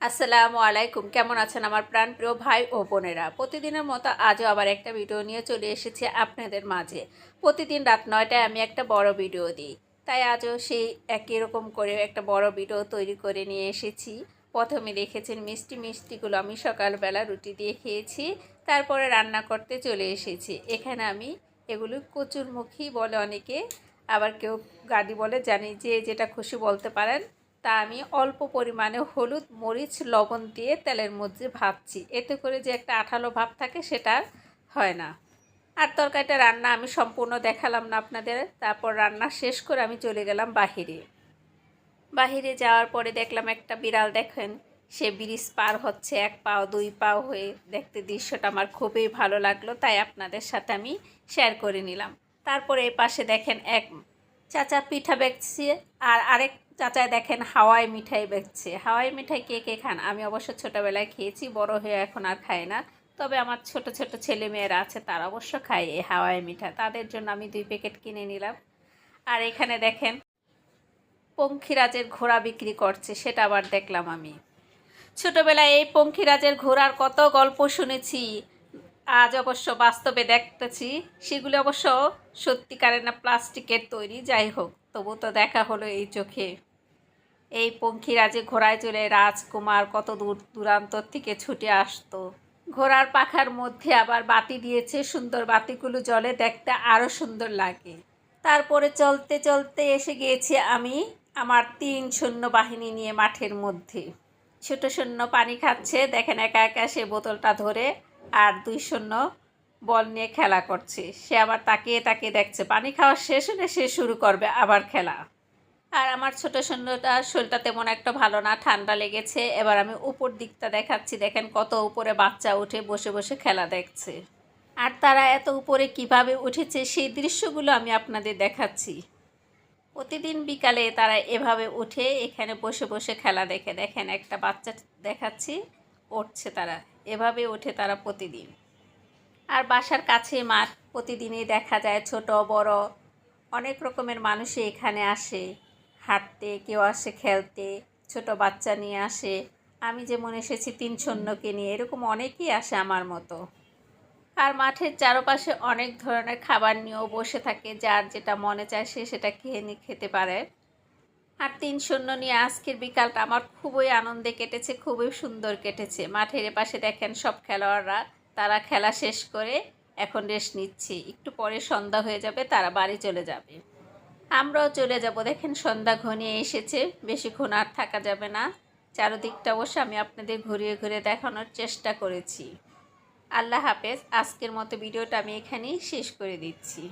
আসসালামু আলাইকুম। কেমন আছেন আমার প্রাণপ্রিয় ভাই ও বোনেরা? প্রতিদিনের মতো আজও আবার একটা ভিডিও নিয়ে চলে এসেছি আপনাদের মাঝে। প্রতিদিন রাত নয়টায় আমি একটা বড় ভিডিও দিই। তাই আজও সেই একই রকম করে একটা বড় ভিডিও তৈরি করে নিয়ে এসেছি। প্রথমে দেখেছেন মিষ্টি মিষ্টিগুলো আমি সকালবেলা রুটি দিয়ে খেয়েছি, তারপরে রান্না করতে চলে এসেছি। এখানে আমি এগুলো কচুরমুখী বলে অনেকে, আবার কেউ গাড়ি বলে জানি যে যেটা খুশি বলতে পারেন তা আমি অল্প পরিমাণে হলুদ, মরিচ, লবণ দিয়ে তেলের মধ্যে ভাবছি। এতে করে যে একটা আঠালো ভাব থাকে সেটা হয় না। আর তরকারিটা রান্না আমি সম্পূর্ণ দেখালাম না আপনাদের। তারপর রান্না শেষ করে আমি চলে গেলাম বাহিরে। বাহিরে যাওয়ার পরে দেখলাম একটা বিড়াল দেখেন, সে ব্রিজ পার হচ্ছে, এক পাও, দুই পাও হয়ে দেখতে দৃশ্যটা আমার খুবই ভালো লাগল, তাই আপনাদের সাথে আমি শেয়ার করে নিলাম। তারপরে এ পাশে দেখেন এক চাচা পিঠা বেচছে, আর আরেক চাচায় দেখেন হাওয়াই মিঠাই বেচছে। হাওয়াই মিঠাই কে কে খান? আমি অবশ্য ছোটোবেলায় খেয়েছি, বড় হয়ে এখন আর খাই না। তবে আমার ছোট ছোট ছেলে মেয়েরা আছে, তারা অবশ্য খায় এই হাওয়াই মিঠা তাদের জন্য আমি দুই প্যাকেট কিনে নিলাম। আর এখানে দেখেন, পঙ্খিরাজের ঘোড়া বিক্রি করছে, সেটা আবার দেখলাম আমি। ছোটোবেলায় এই পঙ্খিরাজের ঘোড়ার কত গল্প শুনেছি, আজ অবশ্য বাস্তবে দেখতেছি। সেগুলো অবশ্য সত্যিকারের না প্লাস্টিকের তৈরি, যাই হোক তবু তো দেখা হলো এই চোখে। এই পঙ্খিরাজে ঘোড়ায় চলে রাজকুমার কত দূর দূরান্তর থেকে ছুটে আসতো। ঘোড়ার পাখার মধ্যে আবার বাতি দিয়েছে সুন্দর বাতিগুলো জলে দেখতে আরও সুন্দর লাগে। তারপরে চলতে চলতে এসে গিয়েছি আমি আমার তিন সৈন্য বাহিনী নিয়ে মাঠের মধ্যে। ছোট সৈন্য পানি খাচ্ছে, দেখেন একা একা সে বোতলটা ধরে আর দুই শূন্য বল নিয়ে খেলা করছে। সে আবার তাকিয়ে তাকিয়ে দেখছে, পানি খাওয়া শেষ হলে সে শুরু করবে আবার খেলা। আর আমার ছোট সৈন্যটা, শরীরটা তেমন একটা ভালো না, ঠান্ডা লেগেছে। এবার আমি উপর দিকটা দেখাচ্ছি। দেখেন কত উপরে বাচ্চা উঠে বসে বসে খেলা দেখছে। আর তারা এত উপরে কীভাবে উঠেছে, সেই দৃশ্যগুলো আমি আপনাদের দেখাচ্ছি। প্রতিদিন বিকালে তারা এভাবে উঠে এখানে বসে বসে খেলা দেখে। দেখেন একটা বাচ্চা দেখাচ্ছি, উঠছে তারা। এভাবে ওঠে তারা প্রতিদিন। আর বাসার কাছে মাঠ, প্রতিদিনই দেখা যায় ছোট, বড়। অনেক রকমের মানুষই এখানে আসে। হাঁটতে, কেউ আসে খেলতে, ছোট বাচ্চা নিয়ে আসে। আমি যেমন এসেছি তিন সৈন্যকে নিয়ে, এরকম অনেকেই আসে আমার মতো। আর মাঠের চারপাশে অনেক ধরনের খাবার নিয়েও বসে থাকে, যার যেটা মনে চায় সে সেটা খেয়ে নিয়ে খেতে পারে। আর তিন শূন্য নিয়ে আজকের বিকালটা আমার খুবই আনন্দে কেটেছে, খুবই সুন্দর কেটেছে। মাঠের পাশে দেখেন সব খেলোয়াড়রা, তারা খেলা শেষ করে এখন রেস্ট নিচ্ছে। একটু পরে সন্ধ্যা হয়ে যাবে, তারা বাড়ি চলে যাবে। আমরাও চলে যাব। দেখেন সন্ধ্যা ঘনিয়ে এসেছে। বেশিক্ষণ আর থাকা যাবে না। চারদিকটা অবশ্য আমি আপনাদের ঘুরিয়ে ঘুরিয়ে দেখানোর চেষ্টা করেছি। আল্লাহ হাফেজ, আজকের মতো ভিডিওটা আমি এখানেই শেষ করে দিচ্ছি।